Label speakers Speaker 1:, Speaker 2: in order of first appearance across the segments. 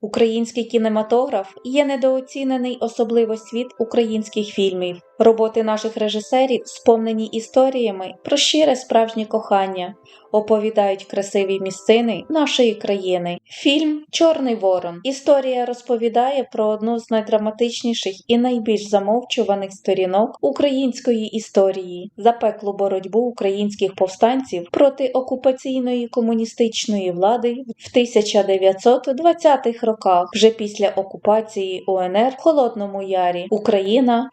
Speaker 1: Український кінематограф є недооцінений особливо світ українських фільмів. Роботи наших режисерів сповнені історіями про щире справжнє кохання, оповідають красиві місцини нашої країни. Фільм Чорний Ворон. Історія розповідає про одну з найдраматичніших і найбільш замовчуваних сторінок української історії запеклу боротьбу українських повстанців проти окупаційної комуністичної влади в 1920-х роках, вже після окупації УНР в Холодному Ярі, Україна,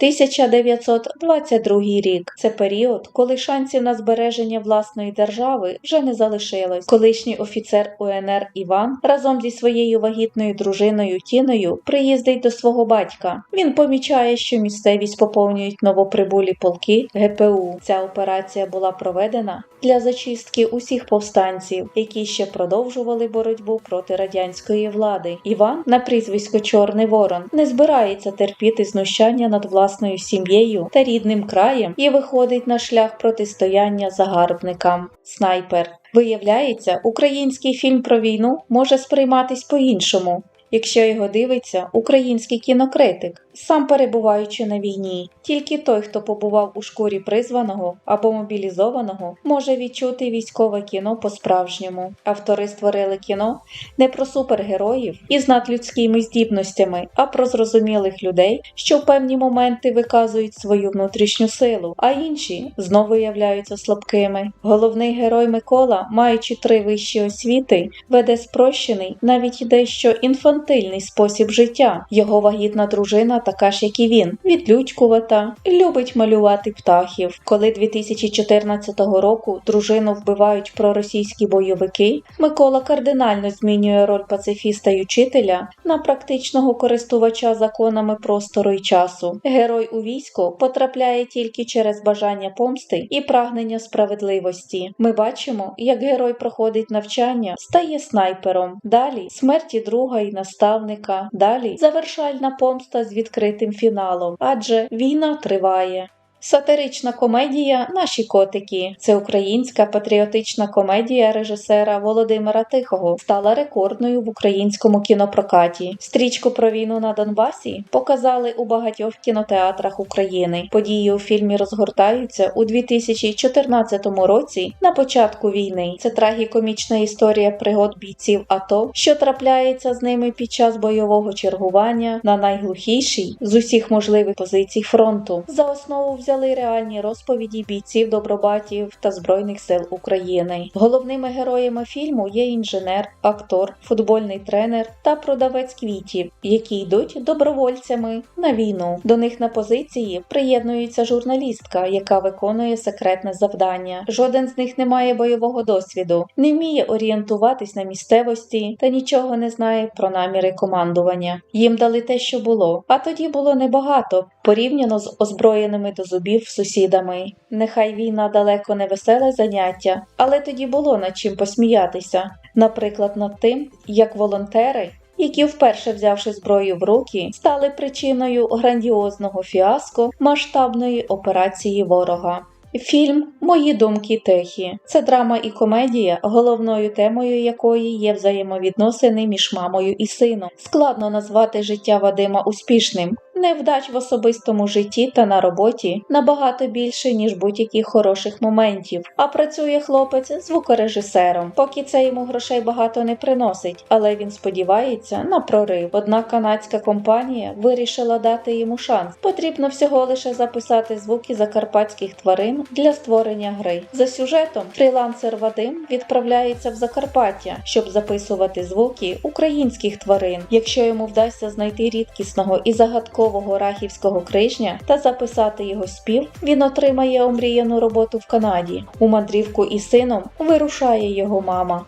Speaker 1: 1922 рік. Це період, коли шансів на збереження власної держави вже не залишилось. Колишній офіцер УНР Іван разом зі своєю вагітною дружиною Тіною приїздить до свого батька. Він помічає, що місцевість поповнюють новоприбулі полки ГПУ. Ця операція була проведена для зачистки усіх повстанців, які ще продовжували боротьбу проти радянської влади. Іван на прізвисько Чорний Ворон не збирається терпіти знущання над власною сім'єю та рідним краєм і виходить на шлях протистояння загарбникам. Снайпер виявляється, український фільм про війну може сприйматись по-іншому. Якщо його дивиться український кінокритик, сам перебуваючи на війні, тільки той, хто побував у шкурі призваного або мобілізованого, може відчути військове кіно по-справжньому. Автори створили кіно не про супергероїв із надлюдськими здібностями, а про зрозумілих людей, що в певні моменти виказують свою внутрішню силу, а інші знову виявляються слабкими. Головний герой Микола, маючи три вищі освіти, веде спрощений, навіть дещо інфантильний спосіб життя. Його вагітна дружина така ж, як і він, відлючкувата, любить малювати птахів. Коли 2014 року дружину вбивають проросійські бойовики, Микола кардинально змінює роль пацифіста й учителя на практичного користувача законами простору й часу. Герой у військо потрапляє тільки через бажання помсти і прагнення справедливості. Ми бачимо, як герой проходить навчання, стає снайпером. Далі смерті друга і наставника. Далі завершальна помста з відкритим фіналом, адже війна триває. Сатирична комедія Наші котики. Це українська патріотична комедія режисера Володимира Тихого стала рекордною в українському кінопрокаті. Стрічку про війну на Донбасі показали у багатьох кінотеатрах України. Події у фільмі розгортаються у 2014 році на початку війни. Це трагікомічна історія пригод бійців АТО, що трапляється з ними під час бойового чергування на найглухішій з усіх можливих позицій фронту. За основу взяли реальні розповіді бійців добробатів та збройних сил України. Головними героями фільму є інженер, актор, футбольний тренер та продавець квітів, які йдуть добровольцями на війну. До них на позиції приєднується журналістка, яка виконує секретне завдання. Жоден з них не має бойового досвіду, не вміє орієнтуватись на місцевості та нічого не знає про наміри командування. Їм дали те, що було, а тоді було небагато порівняно з озброєними до зубів сусідами. Нехай війна далеко не веселе заняття, але тоді було над чим посміятися. Наприклад, над тим, як волонтери. Які, вперше взявши зброю в руки, стали причиною грандіозного фіаско масштабної операції ворога. Фільм Мої думки тихі це драма і комедія, головною темою якої є взаємовідносини між мамою і сином. Складно назвати життя Вадима успішним. Невдач в особистому житті та на роботі набагато більше, ніж будь-яких хороших моментів. А працює хлопець звукорежисером. Поки це йому грошей багато не приносить, але він сподівається на прорив. Однак канадська компанія вирішила дати йому шанс. Потрібно всього лише записати звуки закарпатських тварин для створення гри. За сюжетом фрілансер Вадим відправляється в Закарпаття, щоб записувати звуки українських тварин. Якщо йому вдасться знайти рідкісного і загадкового рахівського крижня та записати його спів, він отримає омріяну роботу в Канаді. У мандрівку із сином вирушає його мама.